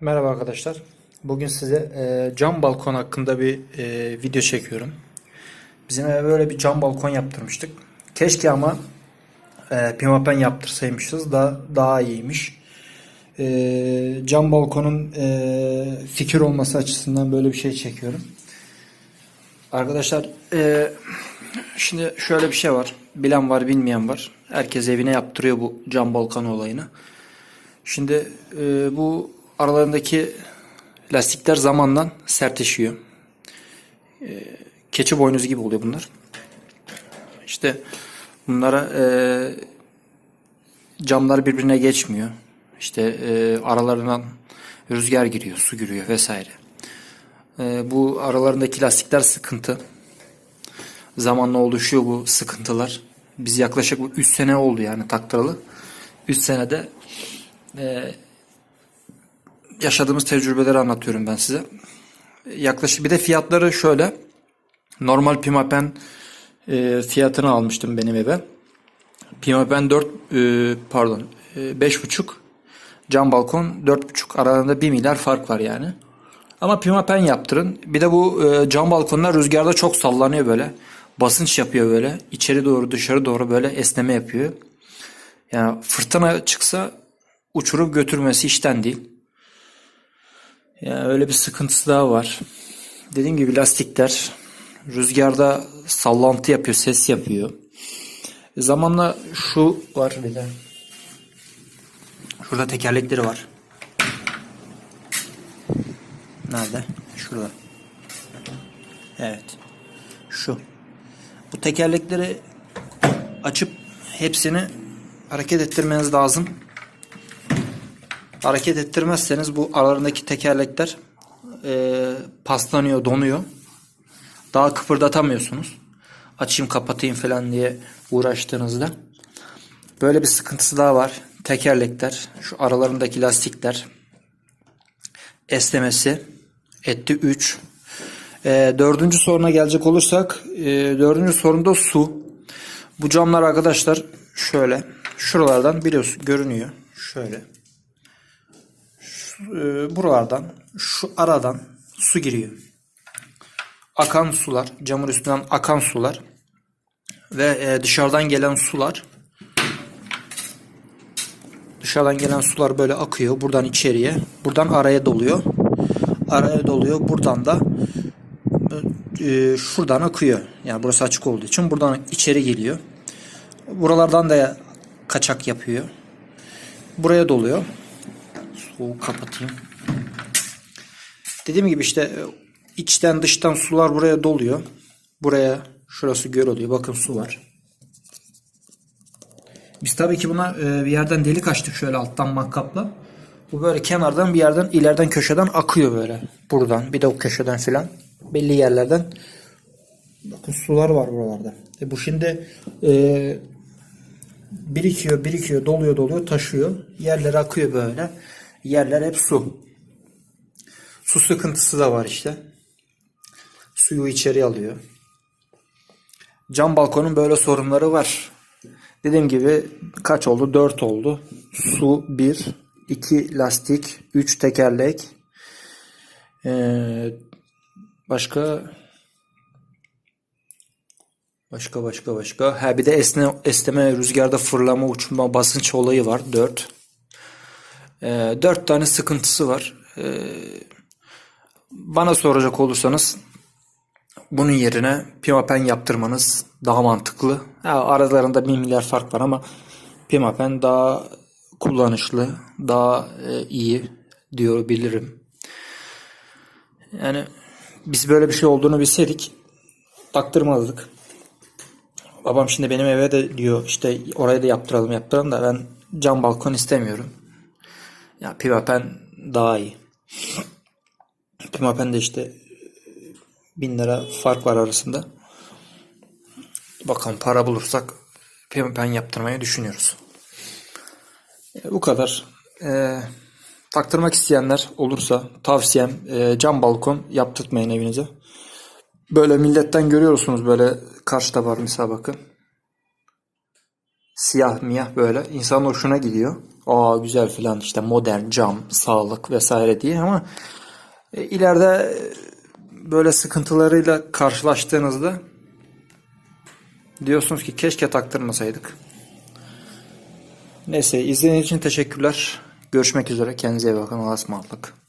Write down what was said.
Merhaba arkadaşlar. Bugün size e, cam balkon hakkında bir e, video çekiyorum. Bizim eve böyle bir cam balkon yaptırmıştık. Keşke ama e, pimapen yaptırsaymışız da daha iyiymiş. E, cam balkonun e, fikir olması açısından böyle bir şey çekiyorum. Arkadaşlar e, şimdi şöyle bir şey var. Bilen var bilmeyen var. Herkes evine yaptırıyor bu cam balkon olayını. Şimdi e, bu aralarındaki lastikler zamanla sertleşiyor. E, keçi boynuzu gibi oluyor bunlar. İşte bunlara e, camlar birbirine geçmiyor. İşte e, aralarından rüzgar giriyor, su giriyor vesaire. E, bu aralarındaki lastikler sıkıntı. Zamanla oluşuyor bu sıkıntılar. Biz yaklaşık 3 sene oldu yani taktıralı. 3 senede e, yaşadığımız tecrübeleri anlatıyorum ben size. Yaklaşık bir de fiyatları şöyle. Normal Pimapen e, fiyatını almıştım benim eve. Pimapen 4 e, pardon e, 5.5 cam balkon 4.5 aralarında 1 milyar fark var yani. Ama Pimapen yaptırın. Bir de bu e, cam balkonlar rüzgarda çok sallanıyor böyle. Basınç yapıyor böyle. İçeri doğru dışarı doğru böyle esneme yapıyor. Yani fırtına çıksa uçurup götürmesi işten değil. Yani öyle bir sıkıntısı daha var. Dediğim gibi lastikler rüzgarda sallantı yapıyor, ses yapıyor. Zamanla şu var bir de. Şurada tekerlekleri var. Nerede? Şurada. Evet. Şu. Bu tekerlekleri açıp hepsini hareket ettirmeniz lazım. Hareket ettirmezseniz bu aralarındaki tekerlekler e, paslanıyor, donuyor. Daha kıpırdatamıyorsunuz. Açayım kapatayım falan diye uğraştığınızda. Böyle bir sıkıntısı daha var. Tekerlekler, şu aralarındaki lastikler esnemesi etti 3. E, dördüncü soruna gelecek olursak e, dördüncü sorunda su. Bu camlar arkadaşlar şöyle şuralardan biliyorsun görünüyor. Şöyle e, buralardan şu aradan su giriyor. Akan sular, camın üstünden akan sular ve e, dışarıdan gelen sular dışarıdan gelen sular böyle akıyor buradan içeriye, buradan araya doluyor. Araya doluyor. Buradan da e, şuradan akıyor. Yani burası açık olduğu için buradan içeri geliyor. Buralardan da kaçak yapıyor. Buraya doluyor. Soğuk kapatayım. Dediğim gibi işte e, içten dıştan sular buraya doluyor. Buraya şurası göl oluyor. Bakın su var. Biz tabii ki buna e, bir yerden delik açtık şöyle alttan makkapla. Bu böyle kenardan bir yerden ileriden köşeden akıyor böyle. Buradan bir de o köşeden filan. Belli yerlerden. Bakın sular var buralarda. E bu şimdi e, birikiyor birikiyor doluyor doluyor taşıyor. Yerlere akıyor böyle. Yerler hep su. Su sıkıntısı da var işte. Suyu içeri alıyor. Cam balkonun böyle sorunları var. Dediğim gibi kaç oldu? 4 oldu. Su 1, 2 lastik, 3 tekerlek. Ee, başka başka başka başka. Ha bir de esne, esneme, rüzgarda fırlama, uçma, basınç olayı var. 4. Ee, 4 tane sıkıntısı var. Ee, bana soracak olursanız bunun yerine Pimapen yaptırmanız daha mantıklı. Ha, aralarında 1 milyar fark var ama Pimapen daha kullanışlı, daha e, iyi diyor bilirim. Yani biz böyle bir şey olduğunu bilseydik taktırmazdık. Babam şimdi benim eve de diyor işte oraya da yaptıralım yaptıralım da ben cam balkon istemiyorum. Ya Pimapen daha iyi. Pimapen'de işte bin lira fark var arasında. Bakalım para bulursak Pimapen yaptırmayı düşünüyoruz. E, bu kadar. E, taktırmak isteyenler olursa tavsiyem e, cam balkon yaptırtmayın evinize. Böyle milletten görüyorsunuz böyle karşıda var mesela bakın. Siyah miyah böyle insan hoşuna gidiyor. Aa güzel filan işte modern cam, sağlık vesaire diye ama e, ileride e, böyle sıkıntılarıyla karşılaştığınızda diyorsunuz ki keşke taktırmasaydık. Neyse izlediğiniz için teşekkürler. Görüşmek üzere. Kendinize iyi bakın. Allah'a ısmarladık.